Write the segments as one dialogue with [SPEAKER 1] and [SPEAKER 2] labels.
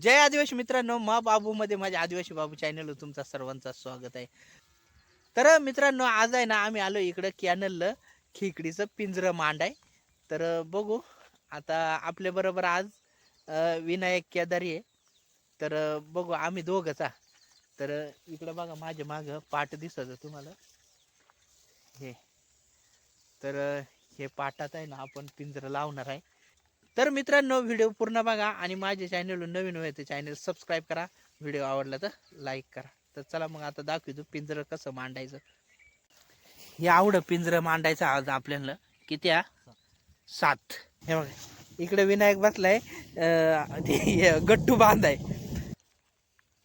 [SPEAKER 1] जय आदिवासी मित्रांनो मा बाबूमध्ये माझ्या आदिवासी बाबू चॅनलवर तुमचा सर्वांचा स्वागत आहे. तर मित्रांनो आज आहे ना आम्ही आलो इकडं कॅनलला खेकडीचं पिंजरं मांड आहे. तर बघू आता आपल्याबरोबर आज विनायक केदारी आहे. तर बघू आम्ही दोघंच तर इकडं बघा माझ्या मागं पाट दिसत तुम्हाला. हे. तर हे पाटात आहे ना आपण पिंजरं लावणार आहे. तर मित्रांनो व्हिडिओ पूर्ण बघा आणि माझ्या चॅनलवर नवीन होय तर चॅनल सबस्क्राईब करा. व्हिडिओ आवडला तर लाईक करा. तर चला मग आता दाखवतो पिंजरं कसं मांडायचं. हे आवडं पिंजरं मांडायचं आज आपल्याला. किती हा? सात. हे बघा इकडे विनायक बसलाय. गट्टू बांधाय.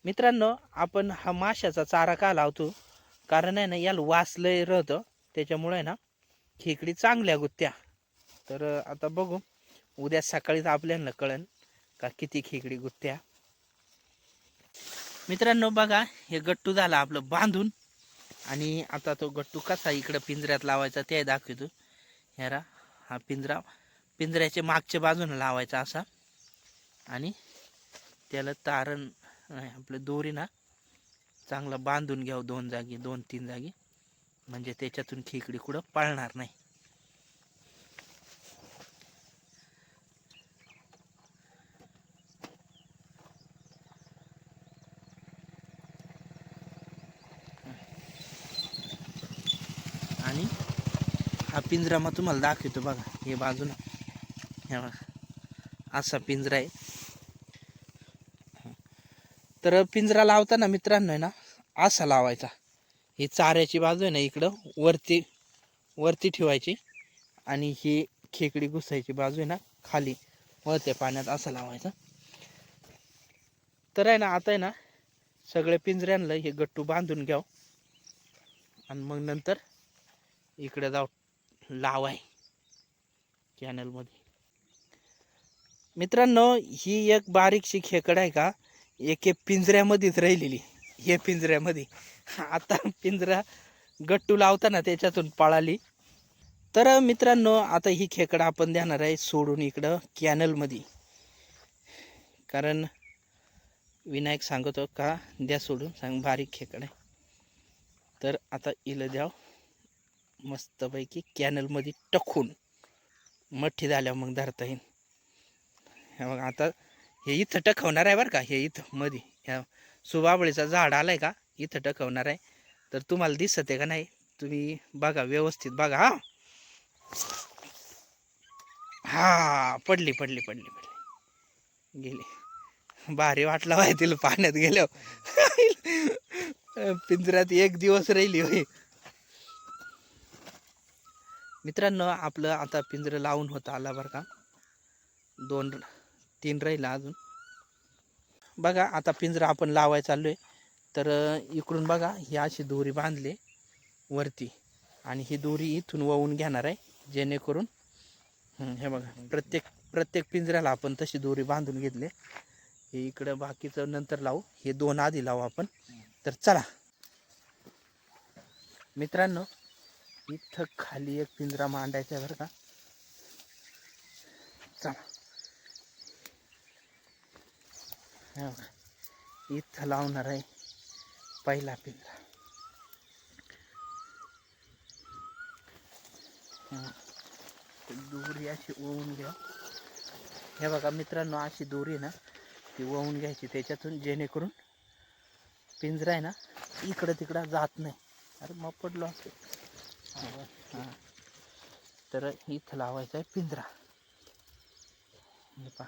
[SPEAKER 1] मित्रांनो आपण हा माशाचा चारा का लावतो? कारण आहे ना याला वास लय राहतं. त्याच्यामुळे ना खेकडी चांगल्या गुत्त्या. तर आता बघू. उद्या सकाळीच आपल्याला कळन का किती खेकडी गुत्त्या. मित्रांनो बघा हे गट्टू झालं आपलं बांधून. आणि आता तो गट्टू कसा इकडं पिंजऱ्यात लावायचा ते दाखवतो. ह्यारा हा पिंजरा पिंजऱ्याच्या मागच्या बाजूने लावायचा असा. आणि त्याला तारण आपलं दोरी ना चांगला बांधून घ्यावं दोन जागी दोन तीन जागी. म्हणजे त्याच्यातून खेकडी कुठं पाळणार नाही आणि हा पिंजरा मग तुम्हाला दाखवतो बघा. हे बाजूला. हे बघा. असा पिंजरा आहे. तर पिंजरा लावताना मित्रांनो आहे ना असा लावायचा. ही चाऱ्याची बाजू आहे ना इकडं वरती वरती ठेवायची. आणि ही खेकडी घुसायची बाजू आहे ना खाली वळत्या पाण्यात असं लावायचं. तर आहे ना आता आहे ना सगळ्या पिंजऱ्यांना हे गट्टू बांधून घ्याव. आणि मग नंतर इकडे जाऊ. लावाय कॅनलमध्ये मित्रांनो ही एक बारीकशी खेकड आहे का? एके पिंजऱ्यामध्येच राहिलेली. हे पिंजऱ्यामध्ये. आता पिंजरा गट्टू लावताना त्याच्यातून पळाली. तर मित्रांनो आता ही खेकडा आपण देणार आहे सोडून इकडं कॅनलमध्ये कारण विनायक सांगतो का द्या सोडून सांग बारीक खेकड आहे. तर आता इलं द्याव. मस्तपैकी कॅनलमध्ये टकून मठ्ठी झाल्यावर मग धरता येईल मग आता हे इथं टकवणार आहे बरं का हे इथं मध्ये ह्या सुबाबळीचा झाड आला आहे का इथं टकवणार आहे. तर तुम्हाला दिसत आहे का नाही तुम्ही बघा व्यवस्थित बघा हा. हा पडली पडली पडली पडली. गेली. भारी वाटला बाय तिला पाण्यात गेल्यावर. पिंजऱ्यात एक दिवस राहिली होई मित्रांनो आपलं आता पिंजरं लावून होतं आला बरं का. दोन तीन राहिला अजून. बघा आता पिंजरा आपण लावायला आहे तर इकडून बघा ही अशी दोरी बांधली वरती. आणि ही दोरी इथून वळून घेणार आहे जेणेकरून हे बघा प्रत्येक प्रत्येक पिंजऱ्याला आपण तशी दोरी बांधून घेतली. हे इकडं बाकीचं नंतर लावू. हे दोन आधी लावू आपण. तर चला. मित्रांनो इथं खाली एक पिंजरा मांडायचा आहे बरं का. चला. इथं लावणार आहे पहिला पिंजरा. दोरी अशी ओवून घ्या. हे बघा मित्रांनो अशी दोरी आहे ना ती ओवून घ्यायची त्याच्यातून जेणेकरून पिंजरा आहे ना इकडं तिकडं जात नाही. अरे मग पडलो असतो हां तर इथं लावायचा आहे पिंजरा. हे पहा.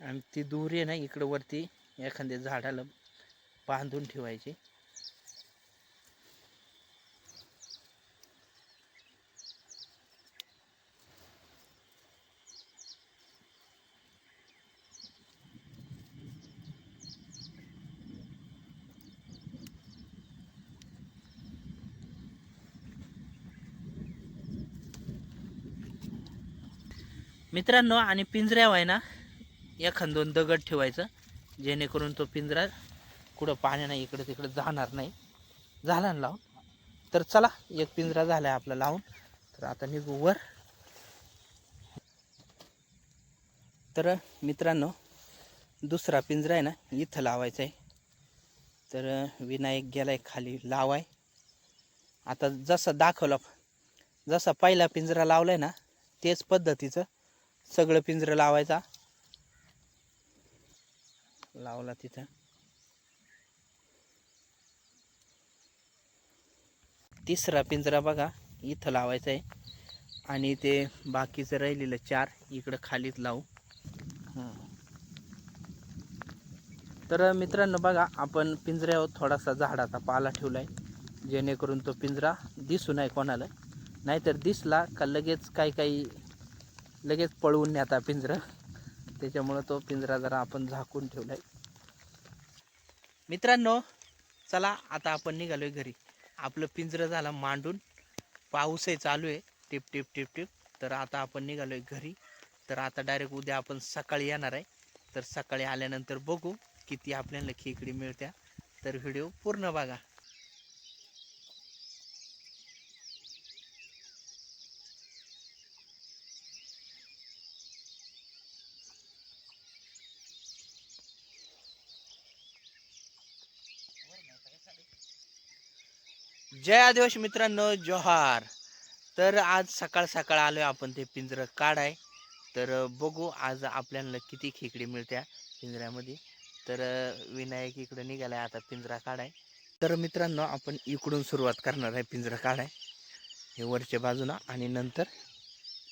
[SPEAKER 1] आणि ती दूर आहे ना इकडं वरती एखाद्या झाडाला बांधून ठेवायचे. मित्रांनो आणि पिंजऱ्यावर आहे ना एखादोन दगड ठेवायचं जेणेकरून तो पिंजरा कुठं पाणी नाही इकडे तिकडे जाणार नाही. झाला ना लावून? तर चला एक पिंजरा झाला आहे आपला लावून. तर आता निघू वर. तर मित्रांनो दुसरा पिंजरा आहे ना इथं लावायचा आहे तर विनायक गेलाय खाली लावाय. आता जसं दाखवलं जसा पहिला पिंजरा लावलाय ना तेच पद्धतीचं सगळं पिंजरं लावायचा. लावला तिथं. तिसरा पिंजरा बघा इथं लावायचा आहे. आणि ते बाकीचं राहिलेलं चार इकडं खालीच लावू. तर मित्रांनो बघा आपण पिंजऱ्यावर थोडासा झाडाचा पाला ठेवला आहे जेणेकरून तो पिंजरा दिसू नये कोणाला. नाहीतर दिसला का लगेच काही काही लगेच पळवून न्याता पिंजरं. त्याच्यामुळं तो पिंजरा जरा आपण झाकून ठेवला आहे मित्रांनो चला आता आपण निघालोय घरी. आपलं पिंजरं झालं मांडून. पाऊसही चालू आहे. टिप टिप टिप टिप. तर आता आपण निघालो आहे घरी. तर आता डायरेक्ट उद्या आपण सकाळी येणार आहे. तर सकाळी आल्यानंतर बघू किती आपल्याला खेकडी मिळत्या. तर व्हिडिओ पूर्ण बघा. जय आदिवासी मित्रांनो जोहार. तर आज सकाळ सकाळ आलोय आपण ते पिंजरं काढाय. तर बघू आज आपल्याला किती खेकडी मिळत्या पिंजऱ्यामध्ये. तर विनायक इकडं निघालाय आता पिंजरा काढाय. तर मित्रांनो आपण इकडून सुरुवात करणार आहे पिंजरा काढाय. हे वरच्या बाजूला आणि नंतर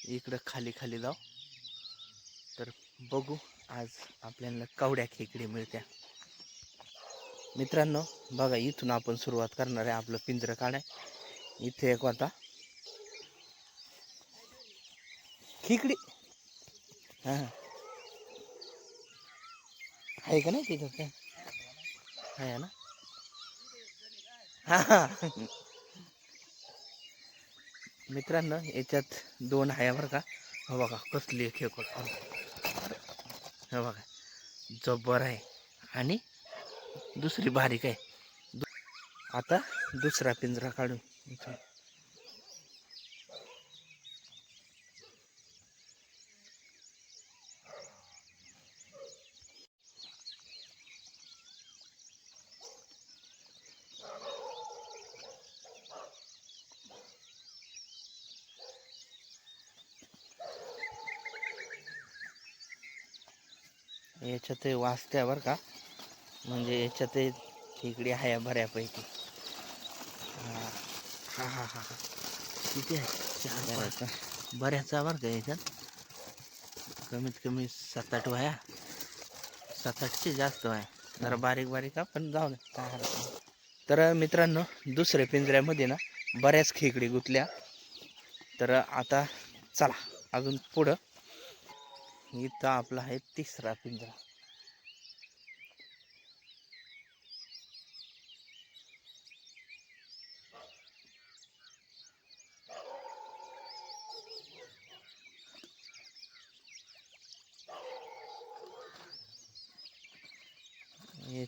[SPEAKER 1] इकडं खाली खाली जाऊ. तर बघू आज आपल्याला कवड्या खेकडी मिळत्या. मित्रांनो बघा इथून आपण सुरुवात करणार आहे आपलं पिंजरं काढाय. इथे एक होता. खिकडी. हां आहे का नाही तिथं? काय? आहे ना? हा मित्रांनो याच्यात दोन आहे बरं का. हो बघा कसली खेकड हे बघा. जब्बर आहे. आणि दुसरी बारीक आहे दु- आता दुसरा पिंजरा काढू याच्यात वाचत्या बरं का. म्हणजे याच्यात खेकडी आहे बऱ्यापैकी. हा हा हा हा हा. किती आहे? चार बऱ्याच आहे. बरं का याच्यात? कमीत कमी सात आठ वाया सात आठशे जास्त आहे जरा बारीक बारीक आहे, पण जाऊ दे. काय हरकत. तर मित्रांनो दुसऱ्या पिंजऱ्यामध्ये ना बऱ्याच खेकडी गुतल्या. तर आता चला अजून पुढं. इथं आपला आहे तिसरा पिंजरा.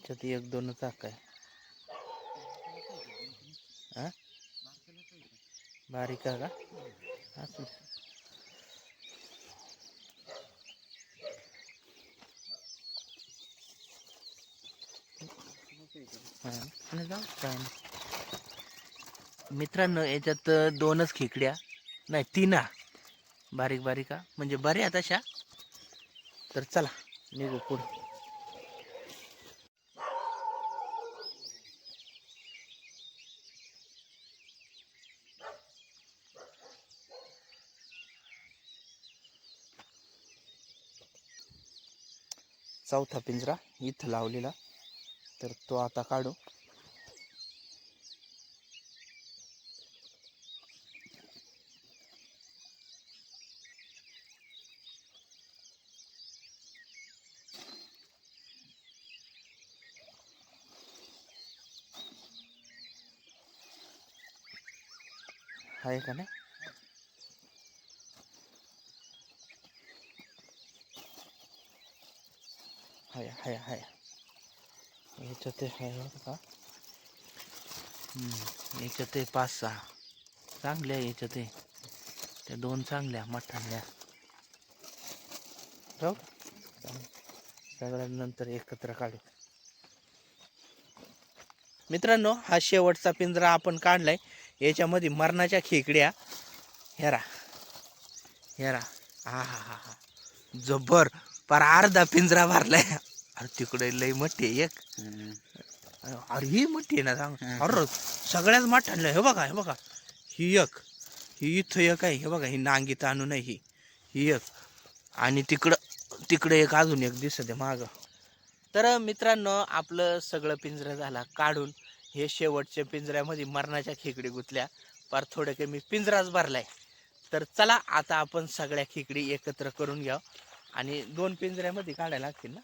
[SPEAKER 1] त्याच्यात एक दोन चाक आहे. बारीक आहे का? असू जाऊ काय मित्रांनो याच्यात दोनच खेकड्या नाही तीन बारीक बारीक हा. म्हणजे बऱ्या तशा तर चला निघू पुढं. चौथा पिंजरा इथं लावलेला. तर तो आता काढू. आहे का नाही? हाय हाय हाय याच्यात का याच्यात पाच सहा चांगल्या याच्यात आहे त्या दोन चांगल्या मठांल्या जाऊ. सगळ्यांनंतर एकत्र काढू. मित्रांनो हा शेवटचा पिंजरा आपण काढलाय. याच्यामध्ये मरणाच्या खेकड्या. हेरा हेरा हा हा हा हा जबर. पर अर्धा पिंजरा भरलाय. अरे तिकडे लई मोठी आहे एक. अरे ही मोठी आहे ना सांग. अरे सगळ्याच मोठ्या हे बघा हे बघा. ही एक ही इथं एक आहे हे बघा ही नांगी ताणून आहे ही ही एक. आणि तिकडं तिकडे एक अजून एक दिसत आहे माग. तर मित्रांनो आपलं सगळं पिंजरं झाला काढून. हे शेवटच्या पिंजऱ्यामध्ये मरणाच्या खेकडी गुतल्या. पार थोडं कमी पिंजराच भरलाय. तर चला आता आपण सगळ्या खेकडी एकत्र करून घ्या आणि दोन पिंजऱ्यामध्ये काढायला लागतील ना?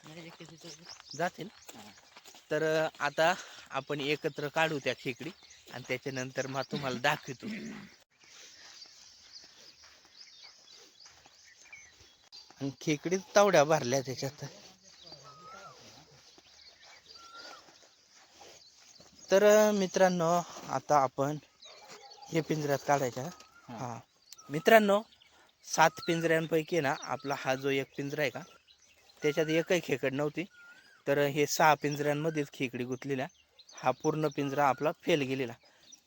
[SPEAKER 1] जातील. तर आता आपण एकत्र काढू त्या खेकडी आणि त्याच्यानंतर मग तुम्हाला दाखवतो. आणि खेकडी तावड्या भरल्या त्याच्यात. तर मित्रांनो आता आपण हे पिंजऱ्यात काढायच्या. हा. मित्रांनो सात पिंजऱ्यांपैकी ना आपला हा जो एक पिंजरा आहे का त्याच्यात एकही खेकड नव्हती. तर हे सहा पिंजऱ्यांमध्येच खेकडी गुंतलेल्या. हा पूर्ण पिंजरा आपला फेल गेलेला.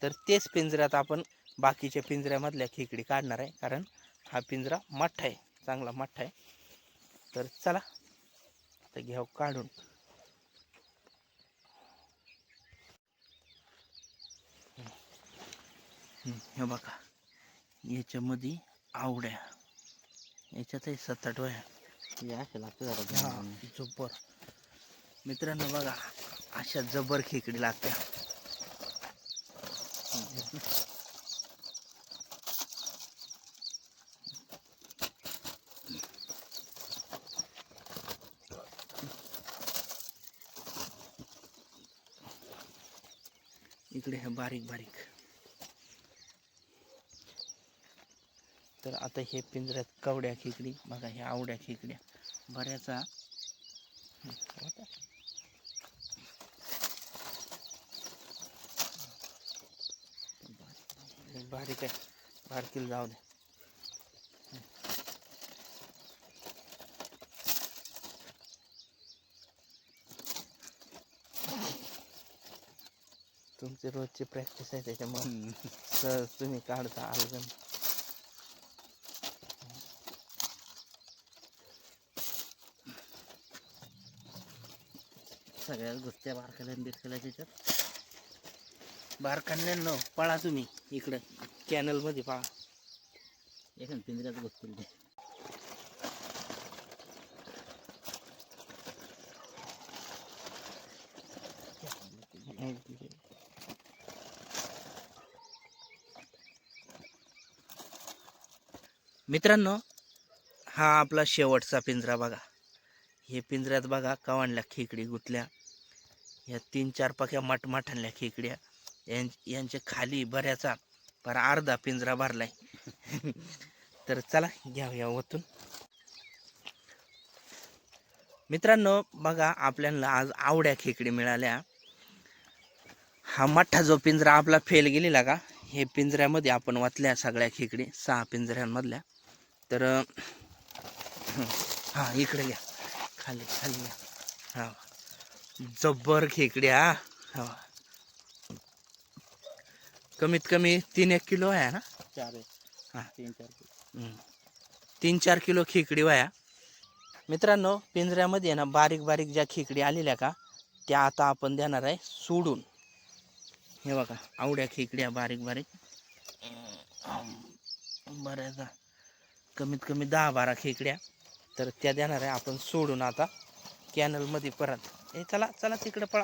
[SPEAKER 1] तर तेच पिंजऱ्यात आपण बाकीच्या पिंजऱ्यामधल्या खेकडी काढणार आहे. कारण हा पिंजरा मोठा आहे. चांगला मोठा आहे. तर चला तर घ्याव हो काढून. हे बघा. याच्यामध्ये आवड्या. याच्यातही सात आठ वया हा जबर मित्रांनो बघा अशा जबर खेकडी लागत्या. इकडे हे बारीक बारीक. तर आता हे पिंजऱ्यात कवड्या खेकडी बघा ह्या आवड्या खेकड्या. बऱ्याचा बारीक आहे. बारकीला जाऊ दे. तुमची रोजची प्रॅक्टिस आहे त्याच्यामुळे सहज तुम्ही काढता अलगन
[SPEAKER 2] सगळ्याच गोष्टी बारकाल्या बिरकाल्या त्याच्यात.
[SPEAKER 1] बारकांना पळा तुम्ही इकडं. कॅनलमध्ये पळा.
[SPEAKER 2] एखाद पिंजऱ्यात गोष्टी
[SPEAKER 1] मित्रांनो हा आपला शेवटचा पिंजरा बघा. हे पिंजऱ्यात बघा कवांडल्या खेकडी गुतल्या. ह्या तीन चार पाक्या मटमाठांल्या खेकड्या. यां यांच्या खाली बऱ्याचा पर अर्धा पिंजरा भरलाय. तर चला घ्या या ओतून मित्रांनो बघा आपल्याला आज आवड्या खेकडी मिळाल्या. हा मठ्ठा जो पिंजरा आपला फेल गेलेला का हे पिंजऱ्यामध्ये आपण वाचल्या सगळ्या खेकडी सहा पिंजऱ्यांमधल्या. तर हा इकडे घ्या. खाली खाली घ्या. हा. जब्बर खेकड्या हा. कमीत कमी तीन एक किलो आहे ना?
[SPEAKER 2] चार
[SPEAKER 1] हा.
[SPEAKER 2] तीन चार
[SPEAKER 1] हम्म. तीन चार किलो खेकडी वाया. मित्रांनो पिंजऱ्यामध्ये ना बारीक बारीक ज्या खेकडी आलेल्या का त्या आता आपण देणार आहे सोडून. हे बघा आवड्या खेकड्या बारीक बारीक. बऱ्याच कमीत कमी दहा बारा खेकड्या. तर त्या देणार आहे आपण सोडून आता. कॅनलमध्ये परत. हे चला चला तिकडे पळा.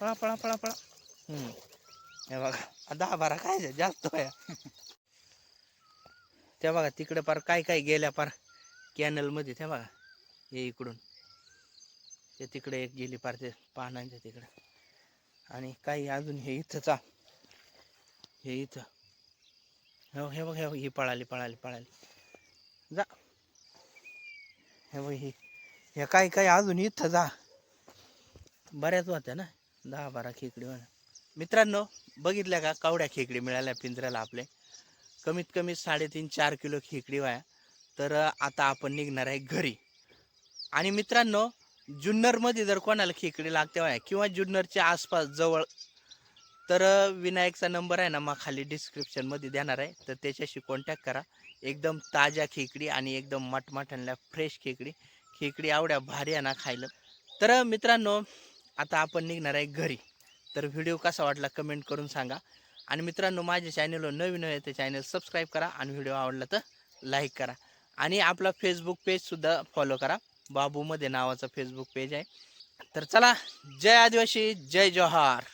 [SPEAKER 1] पळा पळा पळा पळा. हे बघा दहा बारा काय जास्त वया त्या बघा तिकडे पार काय काय गेल्या पार कॅनलमध्ये त्या बघा. हे इकडून. ते तिकडे एक गेली पार ते पानांच्या तिकडे. आणि काही अजून हे इथंचा हे इथं. हो हे बघ हे बघ, ही पळाली पळाली पळाली. जा. हे बघ ही. ह्या काही काही अजून इथं जा. बऱ्याच होत्या ना. दहा बारा खेकडी मित्रांनो बघितल्या का कावड्या खेकडी मिळाल्या पिंजऱ्याला आपले? कमीत कमी साडेतीन चार किलो खेकडी वाया. तर आता आपण निघणार आहे घरी. आणि मित्रांनो जुन्नरमध्ये जर कोणाला खेकडी लागते वाया किंवा जुन्नरच्या आसपास जवळ तर विनायकचा नंबर आहे ना मग खाली डिस्क्रिप्शनमध्ये देणार आहे. तर त्याच्याशी कॉन्टॅक्ट करा. एकदम ताज्या खेकडी आणि एकदम मटमटणल्या फ्रेश खेकडी. खेकडी आवड्या भारी आहे ना खायला. तर मित्रांनो आता आपण निघणार आहे घरी. तर व्हिडिओ कसा वाटला कमेंट करून सांगा. आणि मित्रांनो माझ्या चॅनलवर नवीन आहे ते चॅनल सबस्क्राईब करा आणि व्हिडिओ आवडला तर लाईक करा. आणि आपला फेसबुक पेजसुद्धा फॉलो करा. बाबूमध्ये नावाचा फेसबुक पेज आहे. तर चला जय आदिवासी जय जोहार.